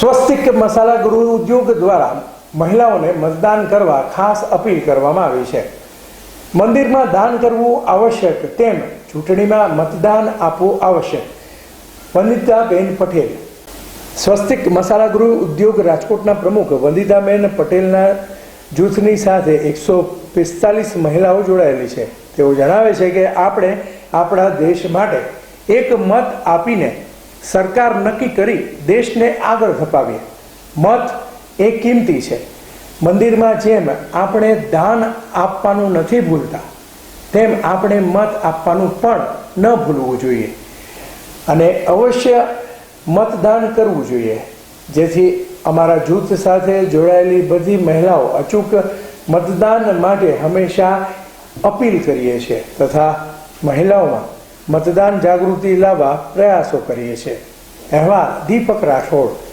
સ્વસ્તિક મસાલા ગૃહ ઉદ્યોગ દ્વારા મહિલાઓને મતદાન કરવા ખાસ અપીલ કરવામાં આવી છે. મંદિરમાં દાન કરવું આવશ્યક, તેમ ચૂંટણીમાં મતદાન આપવું આવશ્યક. વંદિતાબેન પટેલ. સ્વસ્તિક મસાલા ગૃહ ઉદ્યોગ રાજકોટના પ્રમુખ વંદિતાબેન પટેલના જૂથની સાથે એકસો પિસ્તાલીસ મહિલાઓ જોડાયેલી છે. તેઓ જણાવે છે કે આપણે આપણા દેશ માટે એક મત આપીને સરકાર નક્કી કરી દેશને આગળ ધપાવીએ. મત એ કિંમતી છે. મંદિરમાં જેમ આપણે દાન આપવાનું નથી ભૂલતા, તેમ આપણે મત આપવાનું પણ ન ભૂલવું જોઈએ. અને અવશ્ય મતદાન કરવું જોઈએ. જેથી અમારા જૂથ સાથે જોડાયેલી બધી મહિલાઓ અચૂક મતદાન માટે હંમેશા અપીલ કરીએ છીએ તથા મહિલાઓમાં મતદાન જાગૃતિ લાવવા પ્રયાસો કરીએ છીએ. અહેવાલ દીપક રાઠોડ.